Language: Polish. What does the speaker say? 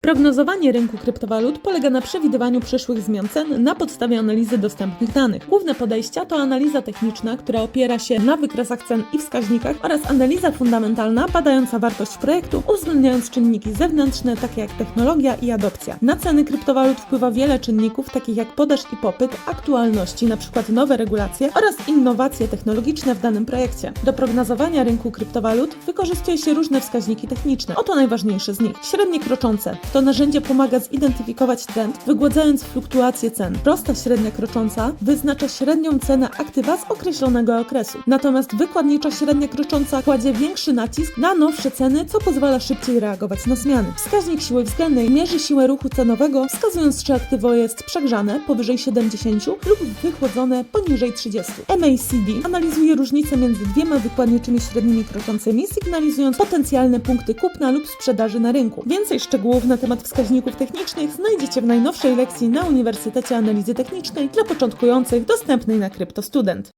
Prognozowanie rynku kryptowalut polega na przewidywaniu przyszłych zmian cen na podstawie analizy dostępnych danych. Główne podejścia to analiza techniczna, która opiera się na wykresach cen i wskaźnikach oraz analiza fundamentalna badająca wartość projektu, uwzględniając czynniki zewnętrzne takie jak technologia i adopcja. Na ceny kryptowalut wpływa wiele czynników takich jak podaż i popyt, aktualności, np. nowe regulacje oraz innowacje technologiczne w danym projekcie. Do prognozowania rynku kryptowalut wykorzystuje się różne wskaźniki techniczne. Oto najważniejsze z nich. Średnie kroczące. To narzędzie pomaga zidentyfikować trend, wygładzając fluktuacje cen. Prosta średnia krocząca wyznacza średnią cenę aktywa z określonego okresu. Natomiast wykładnicza średnia krocząca kładzie większy nacisk na nowsze ceny, co pozwala szybciej reagować na zmiany. Wskaźnik siły względnej mierzy siłę ruchu cenowego, wskazując, czy aktywo jest przegrzane powyżej 70 lub wychłodzone poniżej 30. MACD analizuje różnicę między dwiema wykładniczymi średnimi kroczącymi, sygnalizując potencjalne punkty kupna lub sprzedaży na rynku. Więcej szczegółów na temat wskaźników technicznych znajdziecie w najnowszej lekcji na Uniwersytecie Analizy Technicznej dla początkujących dostępnej na Krypto Student.